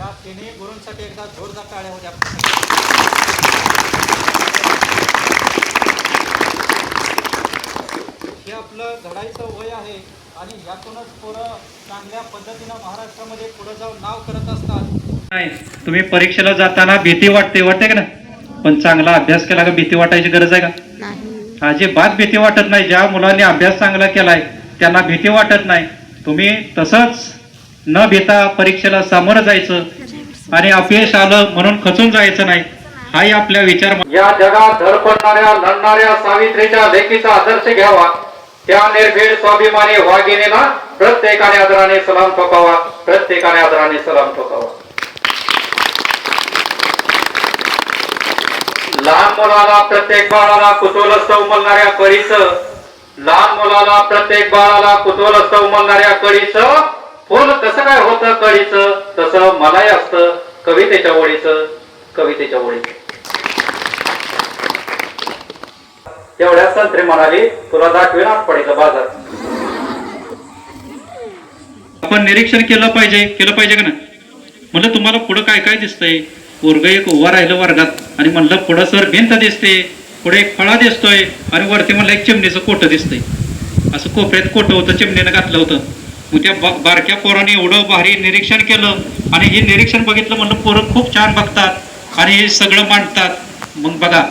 या तिन्ही गुरूंसाठी एकदा जोरदार टाळ्या होत्या हे आपलं घडाईचं वय आहे आणि यातूनच पोरं चांगल्या पद्धतीनं महाराष्ट्रामध्ये पुढे जाऊन नाव करत असतात. नाही तुम्ही परीक्षेला जाताना भीती वाटते वाटते का ना पण चांगला अभ्यास केला का भीती वाटायची गरज आहे का? नाही. अजिबात भीती वाटत नाही. ज्या मुलांनी अभ्यास चांगला केलाय त्यांना भीती वाटत नाही. तुम्ही तसंच न भीता परीक्षेला सामोरं जायचं आणि अपयश आलं म्हणून खचून जायचं नाही हाही आपल्या विचार या जगात धडपडणाऱ्या लढणाऱ्या सावित्रीच्या लेखीचा आदर्श घ्यावा. त्या निर्भीड स्वाभिमानी वाघिणीला प्रत्येकाने आदराने सलाम ठोकावा. प्रत्येकाने आदराने सलाम ठोकावा. लहान मुलाला प्रत्येक बाळाला कुतूहल म्हणणाऱ्या करीच लहान मुलाला प्रत्येक बाळाला कुतूहलस्तव म्हणणाऱ्या करीच हो फुल कसं काय होतं कळीच? तसं मलाही असतं कवितेच्या ओळीचं कवितेच्या ओळीचं. तेवढ्या संत्री म्हणाली तुला दाखवेन आज पडेल बाजार. आपण निरीक्षण केलं पाहिजे. केलं पाहिजे का ना म्हणलं तुम्हाला पुढं काय काय दिसतंय? पोरग एक उभा राहिलं वर्गात आणि म्हणलं पुढं सर भिंत दिसते पुढे एक फळा दिसतोय आणि वरती म्हणलं एक चिमणीचं कोटं दिसतंय? असं कोपऱ्यात कोटं होतं चिमणीनं घातलं होतं. मग त्या बारक्या पोराने एवढं भारी निरीक्षण केलं आणि हे निरीक्षण बघितलं म्हणलं पोरं खूप छान बघतात आणि हे सगळं मांडतात. मग बघा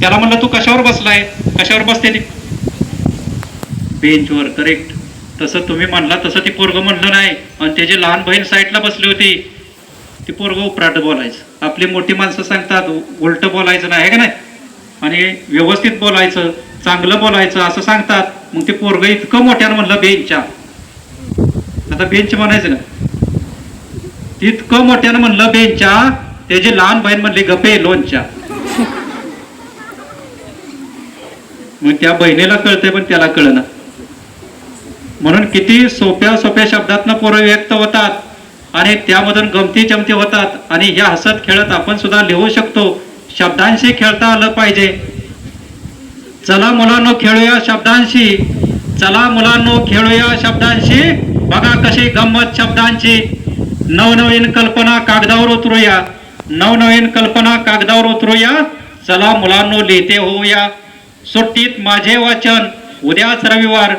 त्याला म्हणलं तू कशावर बसलाय? कशावर बसते ती? बेंचवर करेक्ट. तसं तुम्ही म्हणला तसं ती पोरग म्हणलं नाही. आणि त्याची लहान बहीण साईडला बसली होती. ती पोरग उपराट बोलायचं. आपली मोठी माणसं सांगतात उलट बोलायचं नाही आहे का नाही? आणि व्यवस्थित बोलायचं चांगलं बोलायचं असं सांगतात. मग ते पोरग इतकं मोठ्यानं म्हणलं बेंचच्या आता बेंच म्हणायचं ना. इतकं मोठ्यानं म्हणलं बेंचा त्याची लहान बहीण म्हणली गपे लोणच्या. मग त्या बहिणीला कळतंय पण त्याला कळना म्हणून किती सोप्या सोप्या शब्दातनं पोरं व्यक्त होतात आणि त्यामधून गमती चमती होतात. आणि ह्या हसत खेळत आपण सुद्धा लिहू शकतो शब्दांशी खेळता आलं पाहिजे. चला मुलांनो खेळूया शब्दांशी. चला मुलांनो खेळूया शब्दांशी. बघा कशी गंमत शब्दांची. नवनवीन कल्पना कागदावर उतरूया. नवनवीन कल्पना कागदावर उतरूया. चला मुलांनो लिहिते होऊया. सुट्टीत माझे वाचन उद्याच रविवार.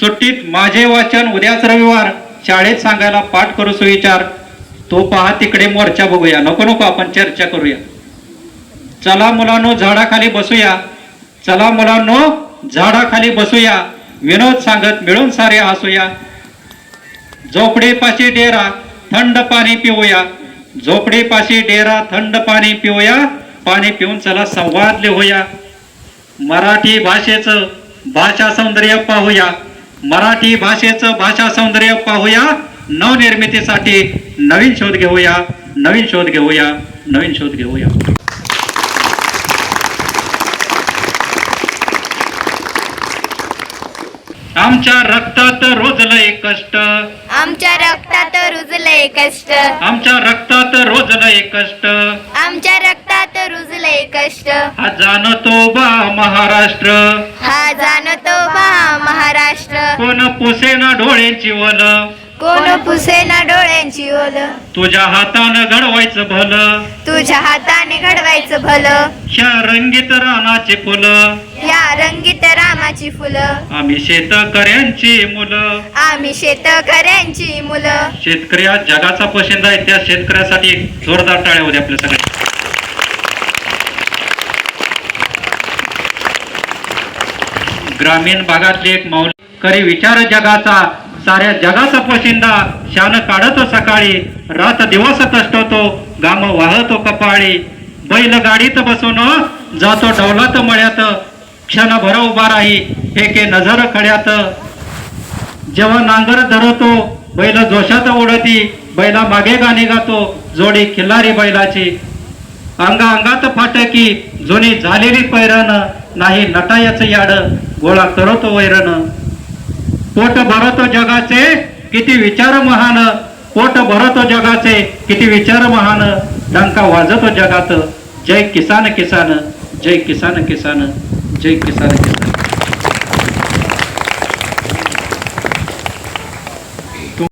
सुट्टीत माझे वाचन उद्याच रविवार. शाळेत सांगायला पाठ करू सुविचार. तो पहा तिकडे मोर्चा बघूया. नको नको आपण चर्चा करूया. चला मुलांनो झाडाखाली बसूया. चला मुलांनो झाडाखाली बसूया. विनोद सांगत मिळून सारे हसूया. झोपडीपाशी डेरा थंड पाणी पिऊया. झोपडीपाशी डेरा थंड पाणी पिऊया. पाणी पिऊन चला संवाद लिहूया. मराठी भाषेचं भाषा सौंदर्य पाहूया. मराठी भाषेचं भाषा सौंदर्य पाहूया. नवनिर्मितीसाठी नवीन शोध घेऊया. नवीन शोध घेऊया. नवीन शोध घेऊया. आमच्या रक्तात रोजलंय कष्ट. आमच्या रक्तात रुजलंय कष्ट. आमच्या रक्तात रोजलंय कष्ट. आमच्या रक्तात रुजलंय कष्ट. हा जाणतो बा महाराष्ट्र. हा जाणतो बा महाराष्ट्र. कोण पुसेना डोळ्यांची वल. कोण पुसेना डोळ्यांची ओल. तुझ्या हातानं घडवायचं भलं. तुझ्या हाताने घडवायचं भलं. ह्या रंगीत रानाची फुलं. या रंगीत रामाची फुलं. आम्ही शेतकऱ्यांची मुलं. आम्ही शेतकऱ्यांची मुलं. शेतकरी हा जगाचा पोशिंदा आहे त्या शेतकऱ्यासाठी एक जोरदार टाळ्या होत्या आपल्या सगळ्या ग्रामीण भागातले एक मौलिकरी विचार जगाचा. साऱ्या जगाचा पोशिंदा शान काढतो सकाळी रात दिवस कष्टतो गाम वाहतो कपाळी. बैल गाडीत बसून जातो डौलत मळ्यात क्षणभर उभा राही फेके नजर खड्यात. जेव्हा नांगर धरवतो बैल जोशात ओढती बैला मागे गाणी गातो जोडी खिल्लारी बैलाची. अंगा अंगात फाटकी जुनी झालेली पैरण नाही नटायच याड गोळा करतो वैरण. पोट भरतो जगाचे किती विचार महान पोट भरतो जगाचे किती विचार महान डंका वाजतो जगात. जय किसान किसान जय किसान किसान जय किसान किसान.